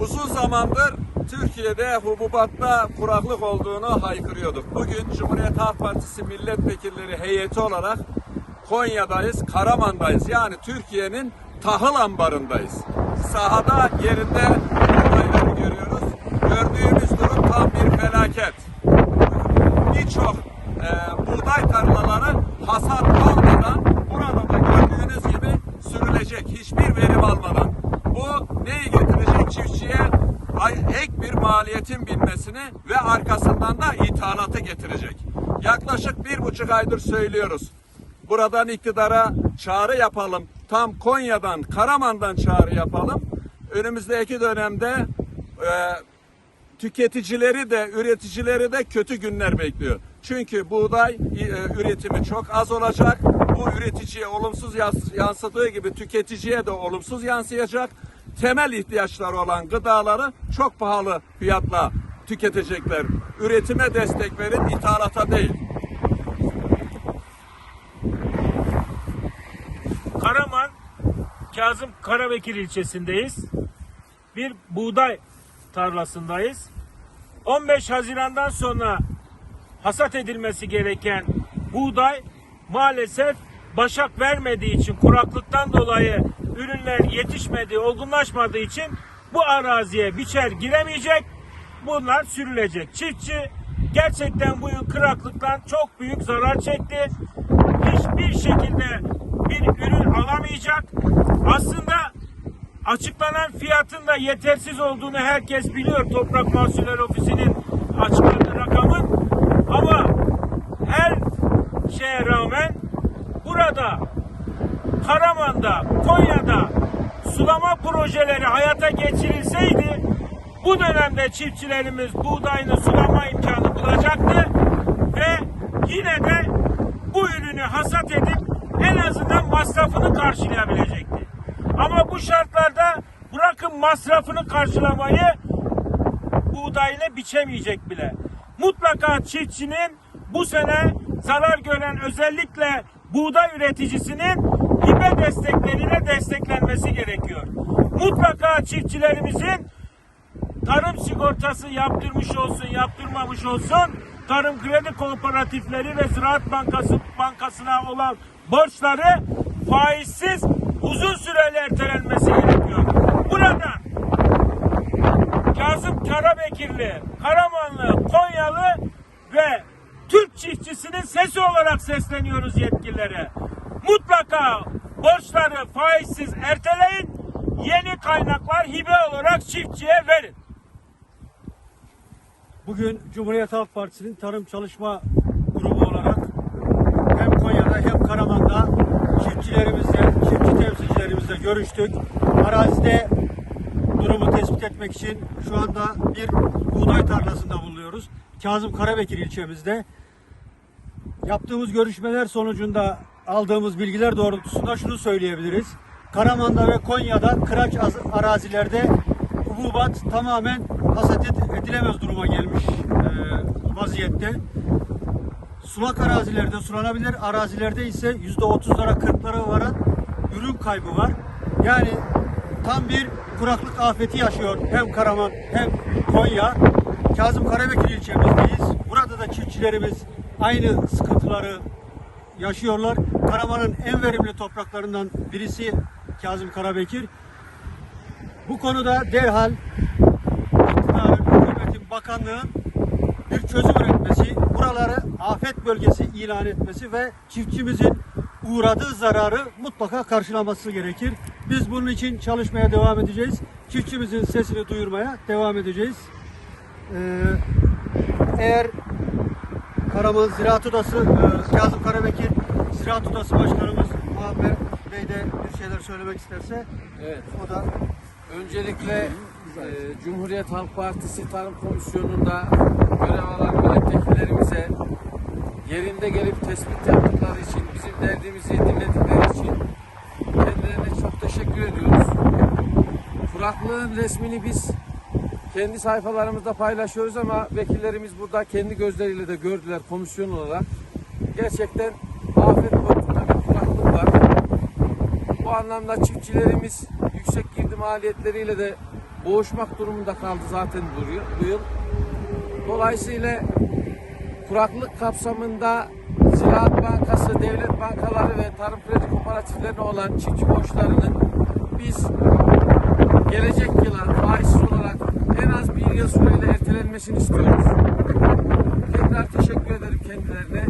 Uzun zamandır Türkiye'de hububatta kuraklık olduğunu haykırıyorduk. Bugün Cumhuriyet Halk Partisi milletvekilleri heyeti olarak Konya'dayız, Karaman'dayız. Yani Türkiye'nin tahıl ambarındayız. Sahada yerinde olayları görüyoruz. Gördüğümüz durum tam bir felaket. Birçok e, buğday tarlaları hasat olmadan burada da gördüğünüz gibi sürülecek. Hiçbir verim almadan. Bu neyi çiftçiye? Ek bir maliyetin binmesini ve arkasından da ithalatı getirecek. Yaklaşık bir buçuk aydır söylüyoruz. Buradan iktidara çağrı yapalım. Tam Konya'dan, Karaman'dan çağrı yapalım. Önümüzdeki dönemde e, tüketicileri de üreticileri de kötü günler bekliyor. Çünkü buğday e, üretimi çok az olacak. Bu üreticiye olumsuz yansıdığı gibi tüketiciye de olumsuz yansıyacak. Temel ihtiyaçları olan gıdaları çok pahalı fiyatla tüketecekler. Üretime destek verin, ithalata değil. Karaman, Kazım Karabekir ilçesindeyiz. Bir buğday tarlasındayız. 15 Haziran'dan sonra hasat edilmesi gereken buğday maalesef başak vermediği için kuraklıktan dolayı ürünler yetişmediği, olgunlaşmadığı için bu araziye biçer giremeyecek. Bunlar sürülecek. Çiftçi gerçekten bu yıl kuraklıktan çok büyük zarar çekti. Hiçbir şekilde bir ürün alamayacak. Aslında açıklanan fiyatın da yetersiz olduğunu herkes biliyor. Toprak Mahsulleri Ofisi'nin açıkladığı Karaman'da, Konya'da sulama projeleri hayata geçirilseydi bu dönemde çiftçilerimiz buğdayını sulama imkanı bulacaktı ve yine de bu ürünü hasat edip en azından masrafını karşılayabilecekti. Ama bu şartlarda bırakın masrafını karşılamayı buğdayını biçemeyecek bile. Mutlaka çiftçinin bu sene zarar gören özellikle buğday üreticisinin hibe destekleriyle desteklenmesi gerekiyor. Mutlaka çiftçilerimizin tarım sigortası yaptırmış olsun, yaptırmamış olsun, tarım kredi kooperatifleri ve Ziraat Bankası bankasına olan borçları faizsiz uzun süreli ertelenmesi gerekiyor. Buradan Kazım Karabekirli, Karamanlı, Konyalı ve Türk çiftçisinin sesi olarak sesleniyoruz yetkililere. Mutlaka borçları faizsiz erteleyin, yeni kaynaklar hibe olarak çiftçiye verin. Bugün Cumhuriyet Halk Partisi'nin tarım çalışma grubu olarak hem Konya'da hem Karaman'da çiftçilerimizle, çiftçi temsilcilerimizle görüştük. Arazide durumu tespit etmek için şu anda bir buğday tarlasında bulunuyoruz. Kazım Karabekir ilçemizde. Yaptığımız görüşmeler sonucunda aldığımız bilgiler doğrultusunda şunu söyleyebiliriz. Karaman'da ve Konya'da kıraç az- arazilerde hububat tamamen hasat ed- edilemez duruma gelmiş e, vaziyette. Sulak arazilerde, sulanabilir arazilerde ise yüzde otuzlara, kırklara varan ürün kaybı var. Yani tam bir kuraklık afeti yaşıyor hem Karaman hem Konya. Kazım Karabekir ilçemizdeyiz. Burada da çiftçilerimiz aynı sıkıntıları yaşıyorlar. Karaman'ın en verimli topraklarından birisi Kazım Karabekir. Bu konuda derhal iktidarın, hükümetin, bakanlığın bir çözüm üretmesi, buraları afet bölgesi ilan etmesi ve çiftçimizin uğradığı zararı mutlaka karşılaması gerekir. Biz bunun için çalışmaya devam edeceğiz. Çiftçimizin sesini duyurmaya devam edeceğiz. Ee, eğer Karaman Ziraat Odası, e, Kazım Karabekir Ziraat Odası Başkanımız Muammer Bey de bir şeyler söylemek isterse Evet. o da Öncelikle e, Cumhuriyet Halk Partisi Tarım Komisyonu'nda görev alan milletvekillerimize yerinde gelip tespit yaptıkları için, bizim derdimizi dinledikleri için kendilerine çok teşekkür ediyoruz. Kuraklığın resmini biz kendi sayfalarımızda paylaşıyoruz ama vekillerimiz burada kendi gözleriyle de gördüler komisyon olarak. Gerçekten afet boyutunda bir kuraklık var. Bu anlamda çiftçilerimiz yüksek girdi maliyetleriyle de boğuşmak durumunda kaldı zaten bu yıl. Dolayısıyla kuraklık kapsamında Ziraat Bankası, devlet bankaları ve tarım kredi kooperatiflerine olan çiftçi borçlarının biz gelecek yıla faizsiz olarak en ertelenmesini istiyoruz. Tekrar teşekkür ederim kendilerine.